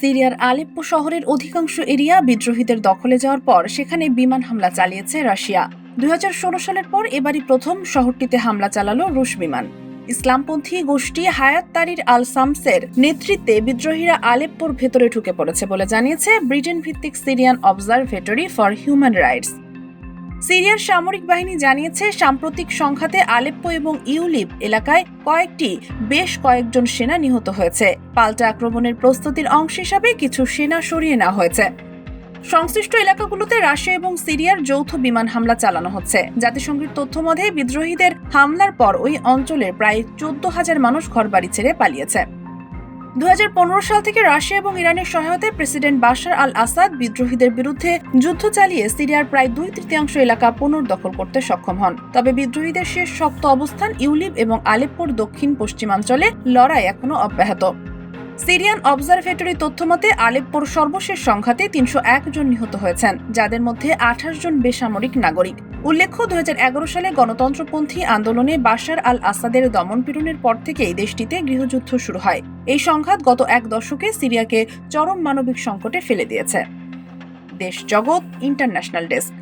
সিরিয়ার আলেপ্পো শহরের অধিকাংশ এরিয়া বিদ্রোহীদের দখলে যাওয়ার পর সেখানে বিমান হামলা চালিয়েছে রাশিয়া। দুই হাজার ষোলো সালের পর এবারই প্রথম শহরটিতে হামলা চালালো রুশ বিমান। ইসলামপন্থী গোষ্ঠী হায়াত তারির আল সামসের নেতৃত্বে বিদ্রোহীরা আলেপ্পোর ভেতরে ঢুকে পড়েছে বলে জানিয়েছে ব্রিটেন ভিত্তিক Syrian observatory for human rights. সিরিয়ার সামরিক বাহিনী জানিয়েছে, সাম্প্রতিক সংঘাতে আলেপ্পো এবং ইউলিপ এলাকায় কয়েকটি, বেশ কয়েকজন সেনা নিহত হয়েছে। পাল্টা আক্রমণের প্রস্তুতির অংশ হিসাবে কিছু সেনা সরিয়ে নেওয়া হয়েছে। সংশ্লিষ্ট এলাকাগুলোতে রাশিয়া এবং সিরিয়ার যৌথ বিমান হামলা চালানো হচ্ছে। জাতিসংঘের তথ্য মধ্যে বিদ্রোহীদের হামলার পর ওই অঞ্চলের প্রায় চোদ্দ হাজার মানুষ ঘরবাড়ি ছেড়ে পালিয়েছে। দু হাজার পনেরো সাল থেকে রাশিয়া এবং ইরানের সহায়তায় প্রেসিডেন্ট বাশার আল আসাদ বিদ্রোহীদের বিরুদ্ধে যুদ্ধ চালিয়ে সিরিয়ার প্রায় দুই তৃতীয়াংশ এলাকা পুনর্দখল করতে সক্ষম হন। তবে বিদ্রোহীদের শেষ শক্ত অবস্থান ইউলিপ এবং আলেপ্পোর দক্ষিণ পশ্চিমাঞ্চলে লড়াই এখনও অব্যাহত। সিরিয়ান অবজারভেটরি তথ্যমতে আলেপ্পোর সর্বশেষ সংঘাতে তিনশো এক জন নিহত হয়েছেন, যাদের মধ্যে আঠাশ জন বেসামরিক নাগরিক। উল্লেখ্য দু হাজার এগারো সালে গণতন্ত্রপন্থী আন্দোলনে বাশার আল আসাদের দমনপীড়নের পর থেকেই দেশটিতে গৃহযুদ্ধ শুরু হয়। এই সংঘাত গত এক দশকে সিরিয়াকে চরম মানবিক সংকটে ফেলে দিয়েছে। দেশ জগৎ, ইন্টারন্যাশনাল ডেস্ক।